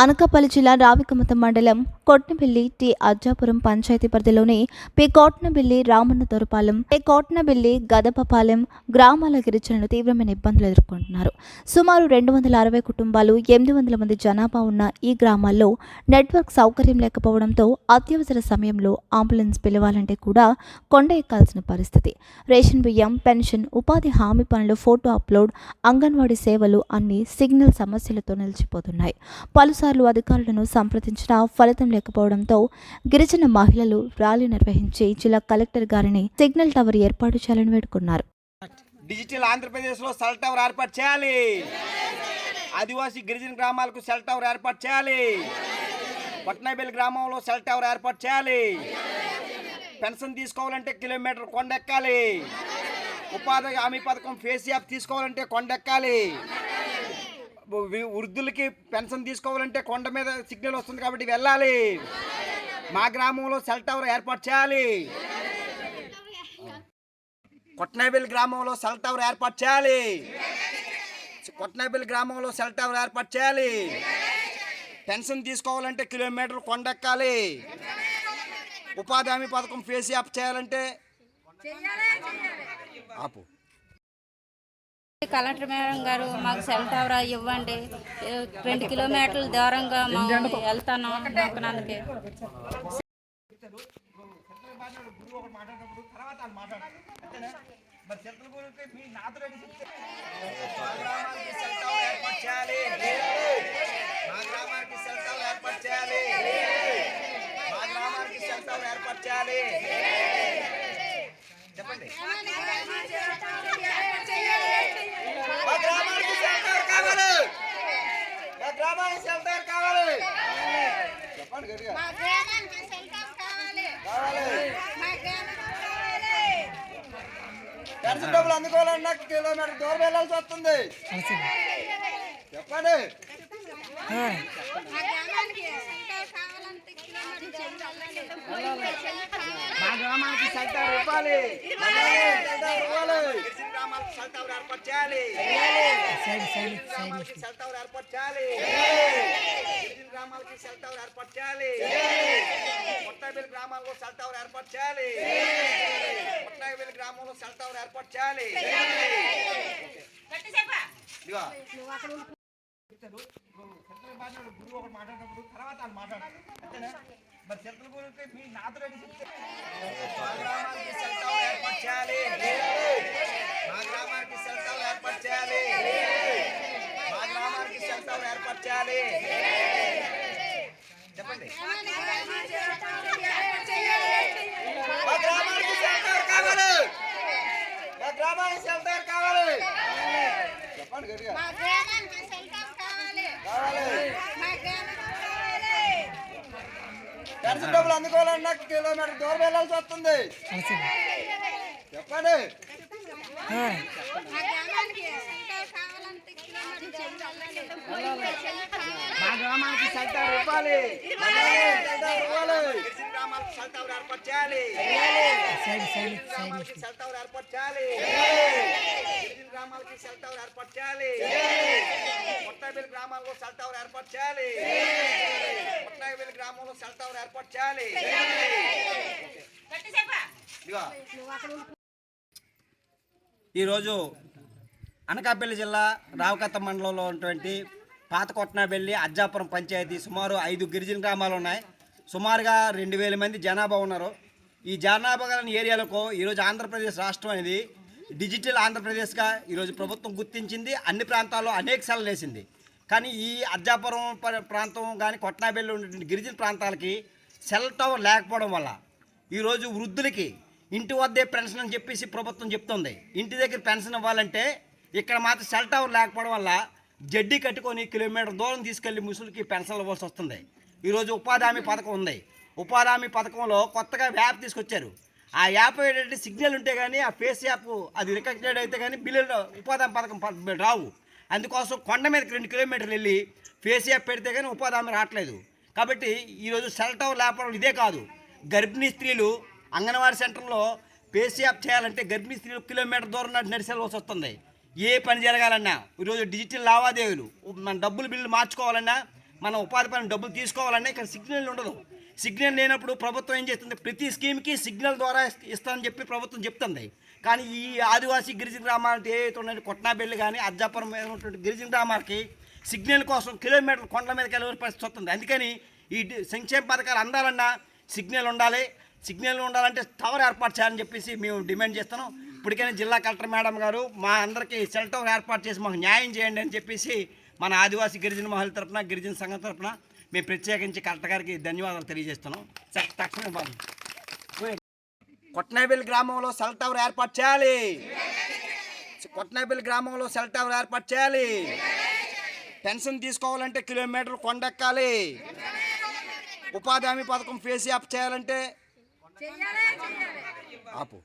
అనకాపల్లి జిల్లా రావికమత మండలం కొట్నబిల్లి టి అజ్జాపురం పంచాయతీ పరిధిలోని పి కోట్నబిల్లి రామన్న దొరపాలెం పి కోట్నబిల్లి గదపపాలెం గ్రామాల గిరిజనులు తీవ్రమైన ఇబ్బందులు ఎదుర్కొంటున్నారు. సుమారు రెండు వందల అరవై కుటుంబాలు ఎనిమిది వందల మంది జనాభా ఉన్న ఈ గ్రామాల్లో నెట్వర్క్ సౌకర్యం లేకపోవడంతో అత్యవసర సమయంలో అంబులెన్స్ పిలవాలంటే కూడా కొండ ఎక్కాల్సిన పరిస్థితి. రేషన్ బియ్యం పెన్షన్ ఉపాధి హామీ పనులు ఫోటో అప్లోడ్ అంగన్వాడీ సేవలు అన్ని సిగ్నల్ సమస్యలతో నిలిచిపోతున్నాయి. పలుసార్లు అధికారులను సంప్రదించినా ఫలితం లేకపోవడంతో గిరిజన మహిళలు ర్యాలీ నిర్వహించి జిల్లా కలెక్టర్ గారిని సిగ్నల్ టవర్ ఏర్పాటు చేయాలని వేడుకున్నారు. డిజిటల్ ఆంధ్రప్రదేశ్లో సెల్ టవర్ ఏర్పాటు చేయాలి. ఆదివాసీ గిరిజన గ్రామాలకు సెల్ టవర్ ఏర్పాటు చేయాలి. పట్నాబెల్ గ్రామంలో సెల్ టవర్ ఏర్పాటు చేయాలి. పెన్షన్ తీసుకోవాలంటే కిలోమీటర్ కొండెక్కాలి. ఉపాధి హామీ పథకం ఫేస్ యాప్ తీసుకోవాలంటే కొండెక్కాలి. వృద్ధులకి పెన్షన్ తీసుకోవాలంటే కొండ మీద సిగ్నల్ వస్తుంది కాబట్టి వెళ్ళాలి. మా గ్రామంలో సెల్ టవర్ ఏర్పాటు చేయాలి. కొట్నాబెల్ గ్రామంలో సెల్ టవర్ ఏర్పాటు చేయాలి. కొట్నాబెల్ గ్రామంలో సెల్ టవర్ ఏర్పాటు చేయాలి. పెన్షన్ తీసుకోవాలంటే కిలోమీటర్ కొండెక్కాలి. ఉపాధి హామీ పథకం ఫేస్ యాప్ చేయాలంటే ఆపు. కలెక్టర్ మేడం గారు మాకు సెల్ టవర్ ఇవ్వండి. రెండు కిలోమీటర్ల దూరంగా మేము వెళ్తాను నొక్కనందుకే మా గ్రామానికి సెల్ టవర్ ఏర్పాటు చేయాలి మా గ్రామానికి సెల్ టవర్ ఏర్పాటు చేయాలి మా గ్రామానికి సెల్ టవర్ ఏర్పాటు చేయాలి చెప్పండి మా గ్రామానికి సెల్ టవర్ కావాలి మా గ్రామానికి సెల్ టవర్ కావాలి. చెప్పండి గట్టిగా. మా గ్రామానికి సెంటర్ కావాలి. కావాలి. మా గ్రామానికి కావాలి. పెన్షన్ డబ్బులు అందుకోవాలన్నా కిలోమీటర్ దూరం వెళ్ళాల్సి వస్తుంది. చెప్పండి. మా గ్రామానికి సెంటర్ కావాలంటే కిలోమీటర్ వెళ్ళాలి. మా గ్రామానికి సెంటర్ ఇవ్వాలి సెంటర్ ఇవ్వాలి గిరిజన గ్రామాలకు సెంటర్ ఏర్పాటు చేయాలి గ్రామాలకి సెంటర్ ఏర్పాటు చేయాలి. గిరిజన గ్రామాలకి సెంటర్ ఏర్పాటు చేయాలి. గ్రామాల్లో సెంటర్ ఏర్పాటు చేయాలి. గ్రామంలో సెంటర్ ఏర్పాటు చేయాలి. గురువు ఒకటి మాట్లాడినప్పుడు తర్వాత వాళ్ళు మాట్లాడాలి అంతేనా మరి సెంట్రల్ గురించి మీ నాతో చెప్తే ఏర్పాటు చేయాలి మా గ్రామానికి సెల్ టవర్ ఏర్పాటు చేయాలి మా గ్రామానికి చేయాలి చెప్పండి. మా గ్రామానికి కావాలి. మా కావాలి. చెప్పండి గట్టిగా. మా గ్రామానికి సెంటర్ కావాలి. కావాలి. మా గ్రామానికి కావాలి. పెన్షన్ డబ్బులు అందుకోవాలన్నా కిలోమీటర్ దూరం వెళ్ళాల్సి వస్తుంది. చెప్పండి. మా గ్రామానికి సెంటర్ కావాలంటే కిలోమీటర్ వెళ్ళాలి. మా గ్రామానికి సెంటర్ ఇవ్వాలి సెంటర్ ఏర్పాటు చేయాలి గ్రామాలకి సెంటర్ ఏర్పాటు చేయాలి గిరిజన గ్రామాలకి సెంటర్ ఏర్పాటు చేయాలి ఏర్పాటు కొత్తబెల్లి గ్రామంలో సెంటర్ ఏర్పాటు చేయాలి ఈరోజు అనకాపల్లి జిల్లా రావకత్త మండలంలో ఉన్నటువంటి పాత కొట్నాబెల్లి అజ్జాపురం పంచాయతీ సుమారు ఐదు గిరిజన గ్రామాలు ఉన్నాయి. సుమారుగా రెండు వేల మంది జనాభా ఉన్నారు. ఈ జనాభా గల ఏరియాలకు ఈరోజు ఆంధ్రప్రదేశ్ రాష్ట్రం అనేది డిజిటల్ ఆంధ్రప్రదేశ్గా ఈరోజు ప్రభుత్వం గుర్తించింది. అన్ని ప్రాంతాల్లో అనేక సార్లు వేసింది. కానీ ఈ అజ్జాపురం ప- ప్రాంతం కానీ కొట్నాబెల్లి ఉన్నటువంటి గిరిజన ప్రాంతాలకి సెల్ టవర్ లేకపోవడం వల్ల ఈరోజు వృద్ధులకి ఇంటి వద్దే పెన్షన్ అని చెప్పేసి ప్రభుత్వం చెప్తుంది. ఇంటి దగ్గర పెన్షన్ ఇవ్వాలంటే ఇక్కడ మాత్రం సెల్ టవర్ లేకపోవడం వల్ల జడ్డీ కట్టుకొని కిలోమీటర్ దూరం తీసుకెళ్ళి ముసులకి పెన్షన్లు ఇవ్వాల్సి వస్తుంది. ఈరోజు ఉపాధి హామీ పథకం ఉంది. ఉపాధి హామీ పథకంలో కొత్తగా యాప్ తీసుకొచ్చారు. ఆ యాప్ ఏంటంటే సిగ్నల్ ఉంటే కానీ ఆ ఫేస్ యాప్ అది రికగ్నైడ్ అయితే కానీ బిల్లులు ఉపాధి హామీ పథకం రావు. అందుకోసం కొండ మీదకి రెండు కిలోమీటర్లు వెళ్ళి ఫేస్ యాప్ పెడితే కానీ ఉపాధి హామీ రావట్లేదు. కాబట్టి ఈరోజు సెల్ టవర్ లేకపోవడం ఇదే కాదు. గర్భిణీ స్త్రీలు అంగన్వాడీ సెంటర్లో ఫేస్ యాప్ చేయాలంటే గర్భిణీ స్త్రీలు కిలోమీటర్ దూరం నడిచి నడిచేయాల్సి వస్తుంది. ఏ పని జరగాలన్నా ఈరోజు డిజిటల్ లావాదేవీలు మన డబ్బులు బిల్లు మార్చుకోవాలన్నా మనం ఉపాధి పని డబ్బులు తీసుకోవాలన్నా ఇక్కడ సిగ్నల్ ఉండదు. సిగ్నల్ లేనప్పుడు ప్రభుత్వం ఏం చేస్తుంది? ప్రతి స్కీమ్కి సిగ్నల్ ద్వారా ఇస్తామని ఇస్తానని చెప్పి ప్రభుత్వం చెప్తుంది. కానీ ఈ ఆదివాసీ గిరిజన గ్రామాలకి ఏవైతే ఉన్నాయో కొట్నాబెల్లి కానీ అజ్జాపురం మీద ఉన్నటువంటి గిరిజన గ్రామాలకి సిగ్నల్ కోసం కిలోమీటర్లు కొండల మీద కలిగిన పరిస్థితి వస్తుంది. అందుకని ఈ సంక్షేమ పథకాలు అందాలన్నా సిగ్నల్ ఉండాలి. సిగ్నల్ ఉండాలంటే టవర్ ఏర్పాటు చేయాలని చెప్పేసి మేము డిమాండ్ చేస్తున్నాం. ఇప్పటికైనా జిల్లా కలెక్టర్ మేడం గారు మా అందరికీ సెల్ టవర్ ఏర్పాటు చేసి మాకు న్యాయం చేయండి అని చెప్పేసి మన ఆదివాసీ గిరిజన మహిళల తరపున గిరిజన సంఘం తరపున మేము ప్రత్యేకించి కలెక్టర్ గారికి ధన్యవాదాలు తెలియజేస్తున్నాం. తక్షణమే బాగు కొట్నాబెల్లి గ్రామంలో సెల్ టవర్ ఏర్పాటు చేయాలి. కొట్నాబెల్లి గ్రామంలో సెల్ టవర్ ఏర్పాటు చేయాలి. పెన్షన్ తీసుకోవాలంటే కిలోమీటర్ కొండెక్కాలి. ఉపాధి హామీ పథకం ఫేస్ యాప్ చేయాలంటే ఆపు.